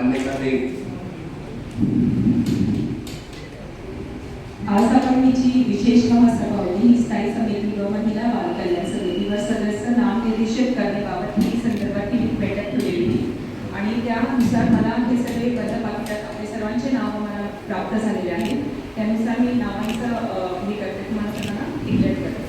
मान्यता देईल आज आपण ही जी विशेष महासभा होती ही स्थायी समिती व महिला बाल कल्याण समितीवर सदस्य नाम निर्देशित करण्याबाबत ही संदर्भात ही बैठक ठेवली होती आणि त्यानुसार मला हे सगळे बंद पाकिटात आपले सर्वांचे नाव मला प्राप्त झालेले आहेत त्यानुसार मी नावांचं अ, हे करते तुम्हाला सर्वांना डिक्लेअर करते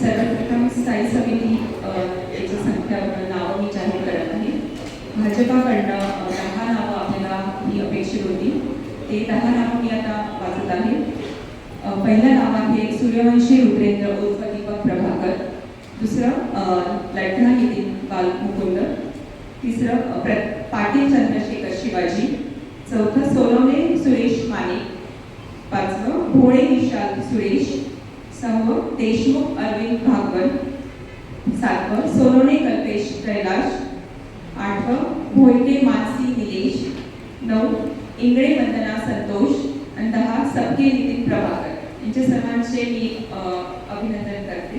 सर्वप्रथम स्थायी समिती याची संख्या नावं मी जाहीर करत आहे. भाजपाकडनं दहा नावं आपल्याला ही अपेक्षित होती. ते दहा नावं मी आता वाचत आहे. पहिलं नाव आहे सूर्यवंशी रुद्रेंद्र उर्फ दीपक प्रभाकर. दुसरं अ, लढणा नितीन बाल मुकुंद. तिसरं प्र पाटील चंद्रशेखर शिवाजी. चौथं सोनवणे सुरेश माने. पाचवं भोळे विशाल सुरेश. सहावं देशमुख अरविंद भागवत. सातवं सोनोने कल्पेश कैलाश आठवं भोईटे मानसी निलेश नऊ इंगळे वंदना संतोष आणि दहा सबके नितीन प्रभाकर. यांच्या सर्वांचे मी अभिनंदन करते.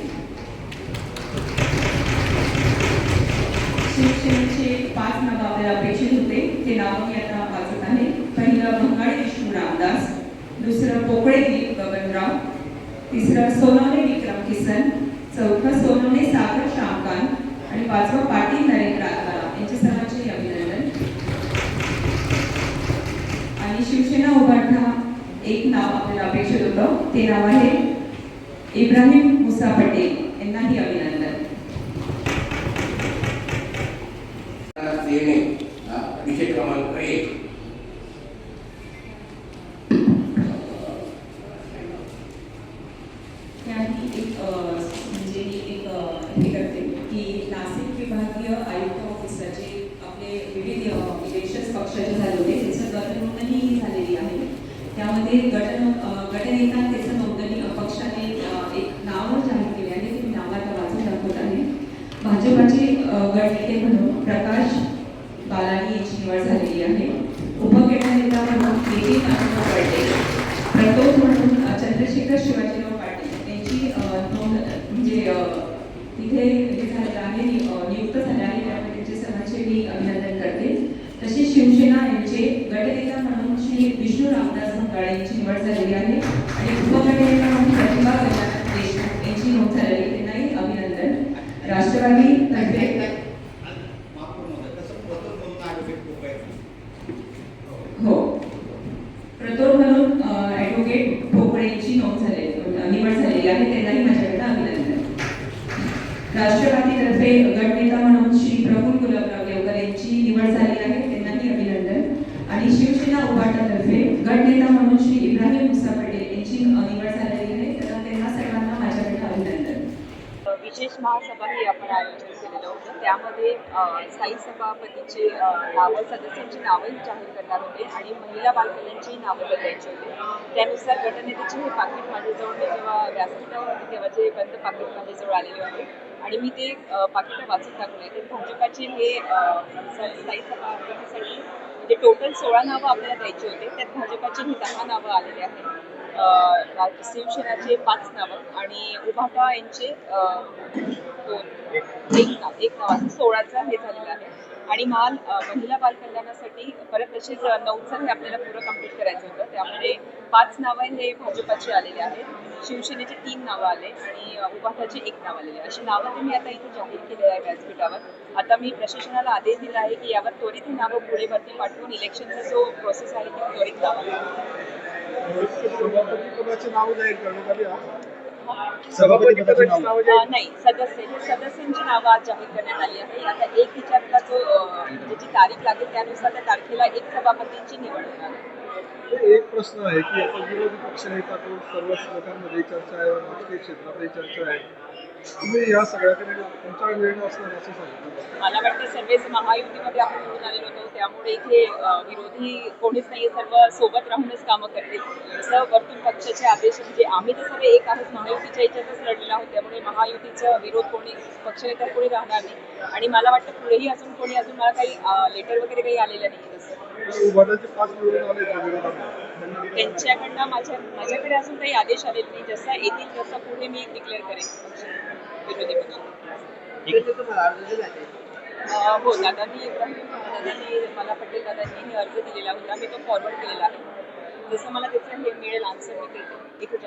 शिवसेनेचे पाच नाव आपल्याला अपेक्षित होते. ते नाव मी आता वाचत आहे. पहिलं बंगाळी विष्णू रामदास. दुसरं पोकळे दिलीप गगनराव. तिसरं सोनवणे विक्रम किसन. चौथं सोनवणे सागर श्यामकांत आणि पाचवा पाटील नरेंद्र आत्माराम यांचे सर्वांचे अभिनंदन. आणि शिवसेना उभारता एक नाव आपल्याला अपेक्षित होतं. ते नाव आहे इब्राहिम मुसा पटेल. यांनाही अभिनंदन येणे हा, विषय क्रमांक एक त्याही एक अ, म्हणजे मी एक अ, हे करते की नाशिक विभागीय आयुक्त ऑफिसचे आपले विविध इलेक्शन्स पक्षाचे झाले होते त्याचं गटनोंदणी झालेली आहे. त्यामध्ये गटन अ, गटनेता त्याचं नोंदणी पक्षाने एक नाव जाहीर केले आहे ते नावाला वाचून दाखवत आहे. भाजपाचे गटनेते म्हणून प्रकाश बालानी यांची निवड झालेली आहे. उपगटनेता म्हणून नितीन नारायण पाटील प्रतोद म्हणून चंद्रशेखर शिवाजीराव पाटील. यांची नोंद म्हणजे तिथे हे झालेलं आहे नियुक्त झाले आहे त्यामुळे त्यांचे सणाचे मी अभिनंदन करते. तसेच शिवसेना यांचे गटनेता म्हणून श्री विष्णू रामदास भंगाळे यांची निवड झालेली आहे. आणि उपगटनेता म्हणून प्रतिभा गजानन देशमुख यांची नोंद झालेली त्यांनाही अभिनंदन. राष्ट्रवादी तर्फे हो. प्रतोड म्हणून ॲडव्होकेट भोपळे यांची नोंद झालेली निवड झालेली आहे. त्यांनाही माझ्याकडनं अभिनंदन. राष्ट्रवादीतर्फे गटनेता म्हणून श्री प्रफुल्ल गुलाबराव देवकर यांची निवड झालेली आहे त्यांनाही अभिनंदन आणि शिवसेना उभाटातर्फे गटनेता म्हणून श्री इब्राहिम मुसा पटेल यांची अ, निवड झालेली आहे तर त्यांना सर्वांना माझ्याकडनं अभिनंदन विशेष महासभा ही आपण आयोजित केलेलं होतं. त्यामध्ये स्थायी सभापतीचे नावं सदस्यांची नावं जाहीर करणार होते आणि महिला बालकल्यांची नावं बदलायची होती. त्यानुसार गटनेतेचे हे पाकिट माझ्याजवळ मी जेव्हा व्यासपीठावर होते तेव्हा जे बंद पाकिट माझ्याजवळ आलेले होते. आणि मी ते पाकिटं वाचून टाकले तर भाजपाचे हे स्थायी सभापतीसाठी म्हणजे टोटल सोळा नावं आपल्याला द्यायची होते. त्यात भाजपाची ही दहा नावं आलेली आहेत. शिवसेनाचे पाच नावं आणि उभाटा यांचे दोन. एक नाव. एक नाव असं हे झालेलं आहे. आणि माल महिला बाल कल्याणासाठी परत तसेच नऊचं हे आपल्याला पुरं कंप्लीट करायचं होतं. त्यामुळे पाच नावं हे भाजपाचे आलेले आहेत. शिवसेनेचे तीन नावं आले आणि उभाटाचे एक नाव आलेले अशी नावं तुम्ही आता इथे जाहीर केले आहे व्यासपीठावर. आता मी प्रशासनाला आदेश दिला आहे की यावर त्वरित ही नावं पुढे वरती पाठवून इलेक्शनचा जो प्रोसेस आहे ती त्वरित लावा. सभापती पदाची नाव जाहीर करण्यात आली नावं. नाही सदस्य हे सदस्यांची नावं आज जाहीर करण्यात आली आहे. आता एक हिच्यातला जो म्हणजे जी तारीख लागेल त्यानुसार त्या तारखेला एक सभापतींची निवड होणार आहे. एक प्रश्न आहे की आता विरोधी पक्ष नेता तो सर्वच लोकांमध्ये चर्चा आहे राजकीय क्षेत्रातही चर्चा आहे. तुम्ही या सगळ्याकडे तुमचा निर्णय असणार असं सांगितलं. मला वाटतं सर्वच महायुतीमध्ये आपण निवडून आलेलो होतो त्यामुळे इथे विरोधी कोणीच नाही सर्व सोबत राहूनच कामं करतील. जसं वरतून पक्षाचे आदेश म्हणजे आम्ही तर सर्व एक आहोत महायुतीच्या याच्यातच लढलेलो आहोत त्यामुळे महायुतीचा विरोध कोणी पक्षनेता कोणी राहणार नाही. आणि मला वाटतं पुढेही अजून कोणी अजून मला काही लेटर वगैरे काही आलेलं नाही तसं. पाच निवडून आले त्यांच्याकडनं माझ्या माझ्याकडे अजून काही आदेश आलेले नाही. जसा येतील तसा पुढे मी डिक्लेअर करेन. पक्ष विरोधी पक्ष. हो दादानी दादानी मला पटेल दादानी मी अर्ज दिलेला होता. मी तो फॉरवर्ड केलेला आहे. जसं मला त्याचं हे मिळेल आन्सर मी ते इथे